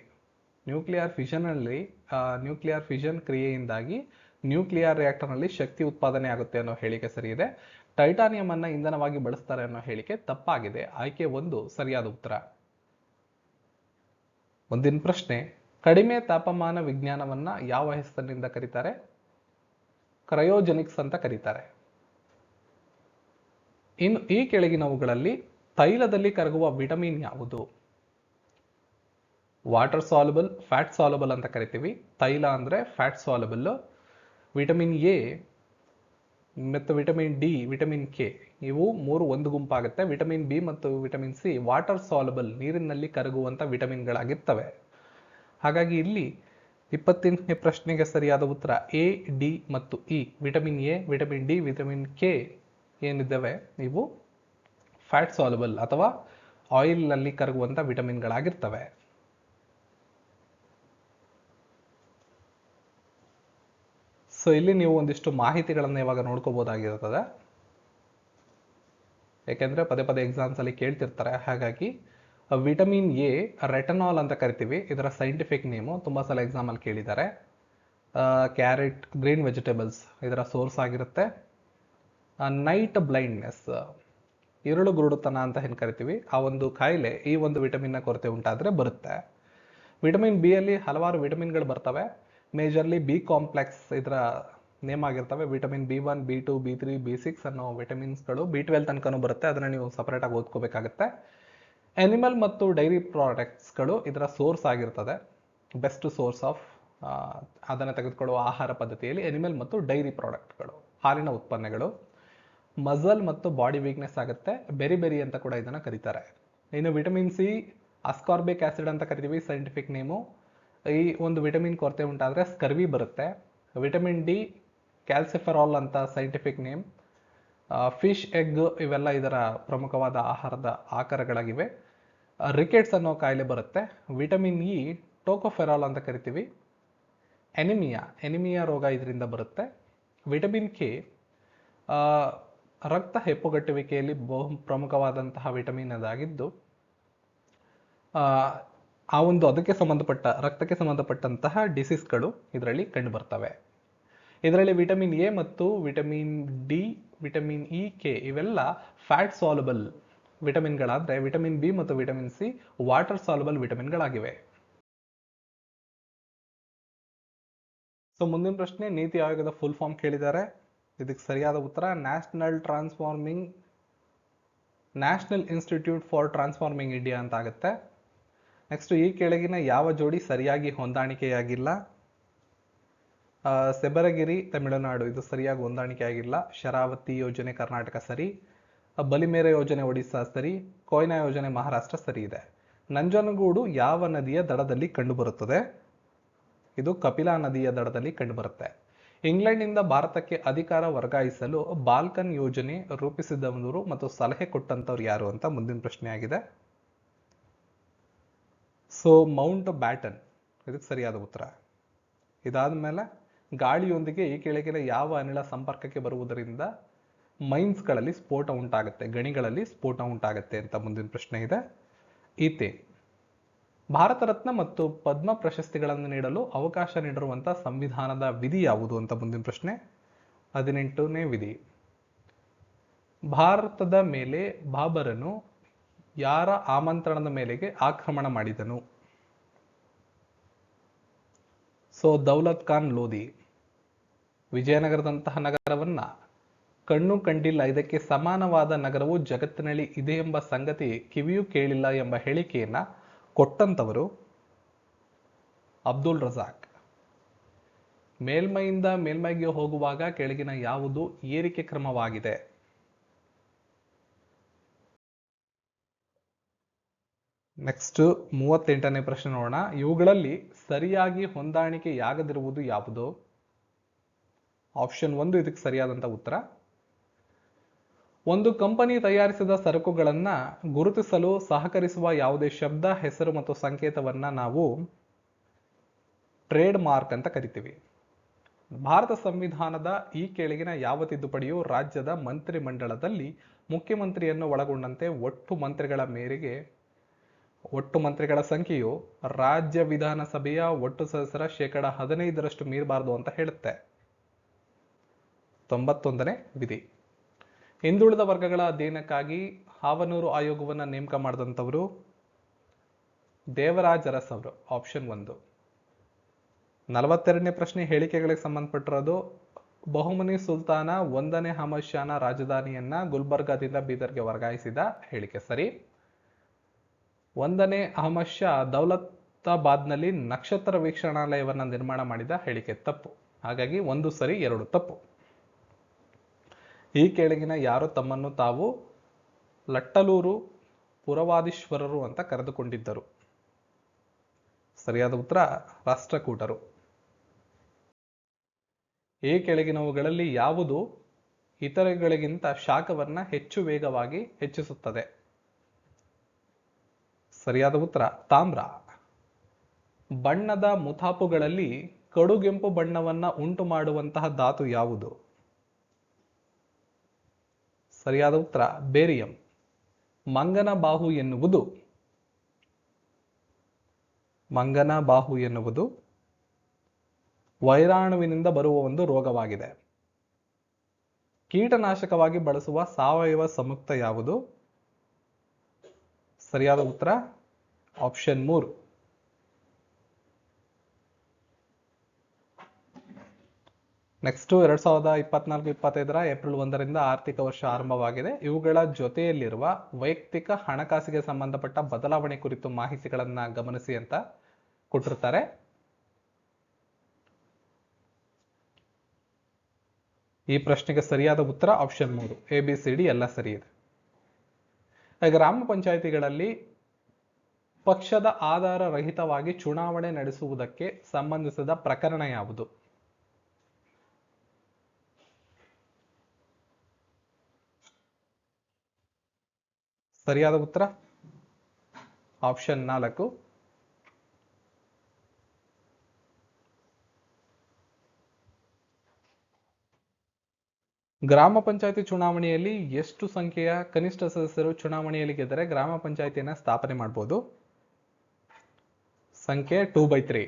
ನ್ಯೂಕ್ಲಿಯರ್ ಫಿಷನ್ ಅಲ್ಲಿ ನ್ಯೂಕ್ಲಿಯರ್ ಫಿಷನ್ ಕ್ರಿಯೆಯಿಂದಾಗಿ ನ್ಯೂಕ್ಲಿಯರ್ ರಿಯಾಕ್ಟರ್ನಲ್ಲಿ ಶಕ್ತಿ ಉತ್ಪಾದನೆ ಆಗುತ್ತೆ ಅನ್ನೋ ಹೇಳಿಕೆ ಸರಿ ಇದೆ. ಟೈಟಾನಿಯಂ ಅನ್ನ ಇಂಧನವಾಗಿ ಬಳಸ್ತಾರೆ ಅನ್ನೋ ಹೇಳಿಕೆ ತಪ್ಪಾಗಿದೆ. ಆಯ್ಕೆ ಒಂದು ಸರಿಯಾದ ಉತ್ತರ. ಮುಂದಿನ ಪ್ರಶ್ನೆ ಕಡಿಮೆ ತಾಪಮಾನ ವಿಜ್ಞಾನವನ್ನು ಯಾವ ಹೆಸರಿನಿಂದ ಕರೀತಾರೆ? ಕ್ರಯೋಜೆನಿಕ್ಸ್ ಅಂತ ಕರೀತಾರೆ. ಇನ್ನು ಈ ಕೆಳಗಿನವುಗಳಲ್ಲಿ ತೈಲದಲ್ಲಿ ಕರಗುವ ವಿಟಮಿನ್ ಯಾವುದು? ವಾಟರ್ ಸಾಲಬಲ್, ಫ್ಯಾಟ್ ಸಾಲಬಲ್ ಅಂತ ಕರಿತೀವಿ. ತೈಲ ಅಂದರೆ ಫ್ಯಾಟ್ ಸಾಲಬಲ್ ವಿಟಮಿನ್ ಎ ಮತ್ತು ವಿಟಮಿನ್ ಡಿ, ವಿಟಮಿನ್ ಕೆ, ಇವು ಮೂರು ಒಂದು ಗುಂಪಾಗುತ್ತೆ. ವಿಟಮಿನ್ ಬಿ ಮತ್ತು ವಿಟಮಿನ್ ಸಿ ವಾಟರ್ ಸಾಲಬಲ್, ನೀರಿನಲ್ಲಿ ಕರಗುವಂಥ ವಿಟಮಿನ್ಗಳಾಗಿರ್ತವೆ. ಹಾಗಾಗಿ ಇಲ್ಲಿ ಇಪ್ಪತ್ತೆಂಟನೇ ಪ್ರಶ್ನೆಗೆ ಸರಿಯಾದ ಉತ್ತರ ಎ, ಡಿ ಮತ್ತು E. Vitamin A, vitamin D, vitamin K ಏನಿದ್ದಾವೆ? ನೀವು ಫ್ಯಾಟ್ ಸಾಲಬಲ್ ಅಥವಾ ಆಯಿಲ್ನಲ್ಲಿ ಕರಗುವಂಥ ವಿಟಮಿನ್ಗಳಾಗಿರ್ತವೆ. ಸೊ ಇಲ್ಲಿ ನೀವು ಒಂದಿಷ್ಟು ಮಾಹಿತಿಗಳನ್ನು ಇವಾಗ ನೋಡ್ಕೋಬೋದಾಗಿರ್ತದೆ. ಯಾಕೆಂದ್ರೆ ಪದೇ ಪದೇ ಎಕ್ಸಾಮ್ಸ್ ಅಲ್ಲಿ ಕೇಳ್ತಿರ್ತಾರೆ. ಹಾಗಾಗಿ ವಿಟಮಿನ್ ಎ ರೆಟನಾಲ್ ಅಂತ ಕರಿತೀವಿ. ಇದರ ಸೈಂಟಿಫಿಕ್ ನೇಮು ತುಂಬ ಸಲ ಎಕ್ಸಾಮಲ್ಲಿ ಕೇಳಿದ್ದಾರೆ. ಕ್ಯಾರೆಟ್ ಗ್ರೀನ್ ವೆಜಿಟೇಬಲ್ಸ್ ಇದರ ಸೋರ್ಸ್ ಆಗಿರುತ್ತೆ. ನೈಟ್ ಬ್ಲೈಂಡ್ನೆಸ್ ಇರುಳು ಗುರುಡುತನ ಅಂತ ಏನು ಕರಿತೀವಿ? ಆ ಒಂದು ಕಾಯಿಲೆ ಈ ಒಂದು ವಿಟಮಿನ್ನ ಕೊರತೆ ಉಂಟಾದರೆ ಬರುತ್ತೆ. ವಿಟಮಿನ್ ಬಿ ಅಲ್ಲಿ ಹಲವಾರು ವಿಟಮಿನ್ಗಳು ಬರ್ತವೆ. ಮೇಜರ್ಲಿ ಬಿ ಕಾಂಪ್ಲೆಕ್ಸ್ ಇದರ ನೇಮ್ ಆಗಿರ್ತವೆ. Vitamin B one B two B three B six ಅನ್ನೋ ವಿಟಮಿನ್ಸ್ಗಳು ಬಿ ಟ್ವೆಲ್ ತನಕನೂ ಬರುತ್ತೆ. ಅದನ್ನು ನೀವು ಸಪ್ರೇಟಾಗಿ ಓದ್ಕೋಬೇಕಾಗುತ್ತೆ. ಅನಿಮಲ್ ಮತ್ತು ಡೈರಿ ಪ್ರಾಡಕ್ಟ್ಸ್ಗಳು ಇದರ ಸೋರ್ಸ್ ಆಗಿರ್ತದೆ. ಬೆಸ್ಟ್ ಸೋರ್ಸ್ ಆಫ್ ಅದನ್ನು ತೆಗೆದುಕೊಳ್ಳುವ ಆಹಾರ ಪದ್ಧತಿಯಲ್ಲಿ ಎನಿಮಲ್ ಮತ್ತು ಡೈರಿ ಪ್ರಾಡಕ್ಟ್ಗಳು ಹಾಲಿನ ಉತ್ಪನ್ನಗಳು. ಮಸಲ್ ಮತ್ತು ಬಾಡಿ ವೀಕ್ನೆಸ್ ಆಗುತ್ತೆ. ಬೆರಿ ಬೆರಿ ಅಂತ ಕೂಡ ಇದನ್ನು ಕರೀತಾರೆ. ಇನ್ನು ವಿಟಮಿನ್ ಸಿ ಅಸ್ಕಾರ್ಬಿಕ್ ಆಸಿಡ್ ಅಂತ ಕರಿತೀವಿ ಸೈಂಟಿಫಿಕ್ ನೇಮು ಈ ಒಂದು ವಿಟಮಿನ್ ಕೊರತೆ ಉಂಟಾದರೆ ಸ್ಕರ್ವಿ ಬರುತ್ತೆ. ವಿಟಮಿನ್ ಡಿ ಕ್ಯಾಲ್ಸಿಫೆರಾಲ್ ಅಂತ ಸೈಂಟಿಫಿಕ್ ನೇಮ್ ಫಿಶ್ ಎಗ್ ಇವೆಲ್ಲ ಇದರ ಪ್ರಮುಖವಾದ ಆಹಾರದ ಆಕಾರಗಳಾಗಿವೆ. ರಿಕೆಟ್ಸ್ ಅನ್ನೋ ಕಾಯಿಲೆ ಬರುತ್ತೆ. ವಿಟಮಿನ್ ಇ ಟೋಕೋಫೆರಾಲ್ ಅಂತ ಕರಿತೀವಿ. ಎನಿಮಿಯಾ ಎನಿಮಿಯಾ ರೋಗ ಇದರಿಂದ ಬರುತ್ತೆ. ವಿಟಮಿನ್ ಕೆ ರಕ್ತ ಹೆಪ್ಪುಗಟ್ಟುವಿಕೆಯಲ್ಲಿ ಬಹು ಪ್ರಮುಖವಾದಂತಹ ವಿಟಮಿನ್ ಅದಾಗಿದ್ದು, ಆ ಒಂದು ಅದಕ್ಕೆ ಸಂಬಂಧಪಟ್ಟ, ರಕ್ತಕ್ಕೆ ಸಂಬಂಧಪಟ್ಟಂತಹ ಡಿಸೀಸ್ಗಳು ಇದರಲ್ಲಿ ಕಂಡು ಬರ್ತವೆ ಇದರಲ್ಲಿ ವಿಟಮಿನ್ ಎ ಮತ್ತು vitamin D vitamin E K ಇವೆಲ್ಲ ಫ್ಯಾಟ್ ಸಾಲಬಲ್ ವಿಟಮಿನ್ಗಳಾದ್ರೆ ವಿಟಮಿನ್ ಬಿ ಮತ್ತು ವಿಟಮಿನ್ ಸಿ ವಾಟರ್ ಸಾಲಬಲ್ ವಿಟಮಿನ್ಗಳಾಗಿವೆ. ಸೊ ಮುಂದಿನ ಪ್ರಶ್ನೆ, ನೀತಿ ಆಯೋಗದ ಫುಲ್ ಫಾರ್ಮ್ ಕೇಳಿದ್ದಾರೆ. ಇದಕ್ಕೆ ಸರಿಯಾದ ಉತ್ತರ national transforming national institute for transforming India ಅಂತ ಆಗುತ್ತೆ ನೆಕ್ಸ್ಟ್ ಈ ಕೆಳಗಿನ ಯಾವ ಜೋಡಿ ಸರಿಯಾಗಿ ಹೊಂದಾಣಿಕೆಯಾಗಿಲ್ಲ? ಸೆಬರಗಿರಿ ತಮಿಳುನಾಡು ಇದು ಸರಿಯಾಗಿ ಹೊಂದಾಣಿಕೆಯಾಗಿಲ್ಲ. ಶರಾವತಿ ಯೋಜನೆ ಕರ್ನಾಟಕ ಸರಿ. ಬಲಿಮೇರೆ ಯೋಜನೆ ಒಡಿಸ್ಸಾ ಸರಿ, ಕೊಯ್ನಾ ಯೋಜನೆ ಮಹಾರಾಷ್ಟ್ರ ಸರಿ ಇದೆ. ನಂಜನಗೂಡು ಯಾವ ನದಿಯ ದಡದಲ್ಲಿ ಕಂಡುಬರುತ್ತದೆ ಇದು ಕಪಿಲಾ ನದಿಯ ದಡದಲ್ಲಿ ಕಂಡುಬರುತ್ತೆ ಇಂಗ್ಲೆಂಡ್ನಿಂದ ಭಾರತಕ್ಕೆ ಅಧಿಕಾರ ವರ್ಗಾಯಿಸಲು ಬಾಲ್ಕನ್ ಯೋಜನೆ ರೂಪಿಸಿದವರು ಮತ್ತು ಸಲಹೆ ಕೊಟ್ಟಂತವ್ರು ಯಾರು ಅಂತ ಮುಂದಿನ ಪ್ರಶ್ನೆ ಆಗಿದೆ ಸೊ ಮೌಂಟ್ ಬ್ಯಾಟನ್ ಇದಕ್ಕೆ ಸರಿಯಾದ ಉತ್ತರ. ಇದಾದ ಮೇಲೆ ಗಾಳಿಯೊಂದಿಗೆ ಈ ಕೆಳಗಿನ ಯಾವ ಅನಿಲ ಸಂಪರ್ಕಕ್ಕೆ ಬರುವುದರಿಂದ ಮೈನ್ಸ್ಗಳಲ್ಲಿ ಸ್ಫೋಟ ಉಂಟಾಗುತ್ತೆ, ಗಣಿಗಳಲ್ಲಿ ಸ್ಫೋಟ ಉಂಟಾಗುತ್ತೆ ಅಂತ ಮುಂದಿನ ಪ್ರಶ್ನೆ ಇದೆ. ಈತೆ, ಭಾರತ ರತ್ನ ಮತ್ತು ಪದ್ಮ ಪ್ರಶಸ್ತಿಗಳನ್ನು ನೀಡಲು ಅವಕಾಶ ನೀಡಿರುವಂತಹ ಸಂವಿಧಾನದ ವಿಧಿ ಯಾವುದು ಅಂತ ಮುಂದಿನ ಪ್ರಶ್ನೆ. ಹದಿನೆಂಟನೇ ವಿಧಿ, ಭಾರತದ ಮೇಲೆ ಬಾಬರನು ಯಾರ ಆಮಂತ್ರಣದ ಮೇಲೆಗೆ ಆಕ್ರಮಣ ಮಾಡಿದನು? ಸೊ ದೌಲತ್ ಖಾನ್ ಲೋಧಿ, ವಿಜಯನಗರದಂತಹ ನಗರವನ್ನ ಕಣ್ಣು ಕಂಡಿಲ್ಲ, ಇದಕ್ಕೆ ಸಮಾನವಾದ ನಗರವು ಜಗತ್ತಿನಲ್ಲಿ ಇದೆ ಎಂಬ ಸಂಗತಿ ಕಿವಿಯೂ ಕೇಳಿಲ್ಲ ಎಂಬ ಹೇಳಿಕೆಯನ್ನ ಕೊಟ್ಟಂತವರು ಅಬ್ದುಲ್ ರಜಾಕ್. ಮೇಲ್ಮೈಯಿಂದ ಮೇಲ್ಮೈಗೆ ಹೋಗುವಾಗ ಕೆಳಗಿನ ಯಾವುದು ಏರಿಕೆ ಕ್ರಮವಾಗಿದೆ? ನೆಕ್ಸ್ಟ್ ಮೂವತ್ತೆಂಟನೇ ಪ್ರಶ್ನೆ ನೋಡೋಣ. ಇವುಗಳಲ್ಲಿ ಸರಿಯಾಗಿ ಹೊಂದಾಣಿಕೆಯಾಗದಿರುವುದು ಯಾವುದು? ಆಪ್ಷನ್ ಒಂದು ಇದಕ್ಕೆ ಸರಿಯಾದಂಥ ಉತ್ತರ. ಒಂದು ಕಂಪನಿ ತಯಾರಿಸಿದ ಸರಕುಗಳನ್ನು ಗುರುತಿಸಲು ಸಹಕರಿಸುವ ಯಾವುದೇ ಶಬ್ದ, ಹೆಸರು ಮತ್ತು ಸಂಕೇತವನ್ನು ನಾವು ಟ್ರೇಡ್ ಮಾರ್ಕ್ ಅಂತ ಕರಿತೀವಿ. ಭಾರತ ಸಂವಿಧಾನದ ಈ ಕೆಳಗಿನ ಯಾವ ತಿದ್ದುಪಡಿಯು ರಾಜ್ಯದ ಮಂತ್ರಿಮಂಡಲದಲ್ಲಿ ಮುಖ್ಯಮಂತ್ರಿಯನ್ನು ಒಳಗೊಂಡಂತೆ ಒಟ್ಟು ಮಂತ್ರಿಗಳ ಮೇರೆಗೆ, ಒಟ್ಟು ಮಂತ್ರಿಗಳ ಸಂಖ್ಯೆಯು ರಾಜ್ಯ ವಿಧಾನಸಭೆಯ ಒಟ್ಟು ಸದಸ್ಯರ ಶೇಕಡ ಹದಿನೈದರಷ್ಟು ಮೀರಬಾರದು ಅಂತ ಹೇಳುತ್ತೆ. ತೊಂಬತ್ತೊಂದನೇ ವಿಧಿ. ಹಿಂದುಳಿದ ವರ್ಗಗಳ ಅಧ್ಯಯನಕ್ಕಾಗಿ ಹಾವನೂರು ಆಯೋಗವನ್ನು ನೇಮಕ ಮಾಡಿದಂಥವರು ದೇವರಾಜ್ ಅರಸ್ ಅವರು ಆಪ್ಷನ್ ಒಂದು. ನಲವತ್ತೆರಡನೇ ಪ್ರಶ್ನೆ ಹೇಳಿಕೆಗಳಿಗೆ ಸಂಬಂಧಪಟ್ಟಿರೋದು, ಬಹುಮನಿ ಸುಲ್ತಾನ ಒಂದನೇ ಅಹಮದ್ ಶಾನ ರಾಜಧಾನಿಯನ್ನ ಗುಲ್ಬರ್ಗಾದಿಂದ ಬೀದರ್ಗೆ ವರ್ಗಾಯಿಸಿದ ಹೇಳಿಕೆ ಸರಿ. ಒಂದನೇ ಅಹಮದ್ ದೌಲತಾಬಾದ್ನಲ್ಲಿ ನಕ್ಷತ್ರ ವೀಕ್ಷಣಾಲಯವನ್ನು ನಿರ್ಮಾಣ ಮಾಡಿದ ಹೇಳಿಕೆ ತಪ್ಪು. ಹಾಗಾಗಿ ಒಂದು ಸರಿ ಎರಡು ತಪ್ಪು. ಈ ಕೆಳಗಿನ ಯಾರು ತಮ್ಮನ್ನು ತಾವು ಲಟ್ಟಲೂರು ಪುರವಾದೀಶ್ವರರು ಅಂತ ಕರೆದುಕೊಂಡಿದ್ದರು. ಸರಿಯಾದ ಉತ್ತರ, ರಾಷ್ಟ್ರಕೂಟರು. ಈ ಕೆಳಗಿನವುಗಳಲ್ಲಿ ಯಾವುದು ಇತರೆಗಳಿಗಿಂತ ಶಾಖವನ್ನು ಹೆಚ್ಚು ವೇಗವಾಗಿ ಹೆಚ್ಚಿಸುತ್ತದೆ? ಸರಿಯಾದ ಉತ್ತರ, ತಾಮ್ರ. ಬಣ್ಣದ ಮುತಾಪುಗಳಲ್ಲಿ ಕಡುಗೆಂಪು ಬಣ್ಣವನ್ನು ಉಂಟು ಮಾಡುವಂತಹ ಧಾತು ಯಾವುದು? ಸರಿಯಾದ ಉತ್ತರ, ಬೇರಿಯಂ. ಮಂಗನ ಬಾಹು ಎನ್ನುವುದು, ಮಂಗನ ಬಾಹು ಎನ್ನುವುದು ವೈರಾಣುವಿನಿಂದ ಬರುವ ಒಂದು ರೋಗವಾಗಿದೆ. ಕೀಟನಾಶಕವಾಗಿ ಬಳಸುವ ಸಾವಯವ ಸಂಯುಕ್ತ ಯಾವುದು? ಸರಿಯಾದ ಉತ್ತರ, ಆಪ್ಷನ್ ಮೂರು. ನೆಕ್ಸ್ಟ್ ಎರಡ್ ಸಾವಿರದ ಇಪ್ಪತ್ನಾಲ್ಕು, ಇಪ್ಪತ್ತೈದರ ಏಪ್ರಿಲ್ ಒಂದರಿಂದ ಆರ್ಥಿಕ ವರ್ಷ ಆರಂಭವಾಗಿದೆ. ಇವುಗಳ ಜೊತೆಯಲ್ಲಿರುವ ವೈಯಕ್ತಿಕ ಹಣಕಾಸಿಗೆ ಸಂಬಂಧಪಟ್ಟ ಬದಲಾವಣೆ ಕುರಿತು ಮಾಹಿತಿಗಳನ್ನ ಗಮನಿಸಿ ಅಂತ ಕೊಟ್ಟಿರ್ತಾರೆ. ಈ ಪ್ರಶ್ನೆಗೆ ಸರಿಯಾದ ಉತ್ತರ ಆಪ್ಷನ್ ಮೂರು ಎ ಬಿ ಸಿ ಡಿ ಎಲ್ಲ ಸರಿ ಇದೆ. ಗ್ರಾಮ ಪಂಚಾಯಿತಿಗಳಲ್ಲಿ ಪಕ್ಷದ ಆಧಾರ ರಹಿತವಾಗಿ ಚುನಾವಣೆ ನಡೆಸುವುದಕ್ಕೆ ಸಂಬಂಧಿಸಿದ ಪ್ರಕರಣ ಯಾವುದು? ಸರಿಯಾದ ಉತ್ತರ? ಆಪ್ಷನ್ ನಾಲ್ಕು. ಗ್ರಾಮ ಪಂಚಾಯತಿ ಚುನಾವಣೆಯಲ್ಲಿ ಎಷ್ಟು ಸಂಖ್ಯೆಯ ಕನಿಷ್ಠ ಸದಸ್ಯರು ಚುನಾವಣೆಯಲ್ಲಿ ಗೆದ್ದರೆ ಗ್ರಾಮ ಪಂಚಾಯತಿಯನ್ನು ಸ್ಥಾಪನೆ ಮಾಡಬಹುದು ಸಂಖ್ಯೆ ಟೂ ಬೈ ತ್ರೀ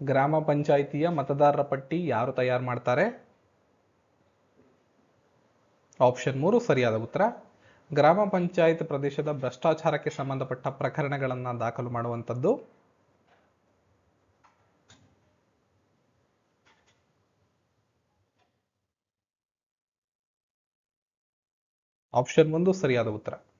ಗ್ರಾಮ ಪಂಚಾಯಿತಿಯ ಮತದಾರರ ಪಟ್ಟಿ ಯಾರು ತಯಾರು ಮಾಡ್ತಾರೆ? ಆಪ್ಷನ್ ಮೂರು ಸರಿಯಾದ ಉತ್ತರ. ಗ್ರಾಮ ಪಂಚಾಯತ್ ಪ್ರದೇಶದ ಭ್ರಷ್ಟಾಚಾರಕ್ಕೆ ಸಂಬಂಧಪಟ್ಟ ಪ್ರಕರಣಗಳನ್ನು ದಾಖಲು ಮಾಡುವಂಥದ್ದು. ಆಪ್ಷನ್ ಒಂದು ಸರಿಯಾದ ಉತ್ತರ.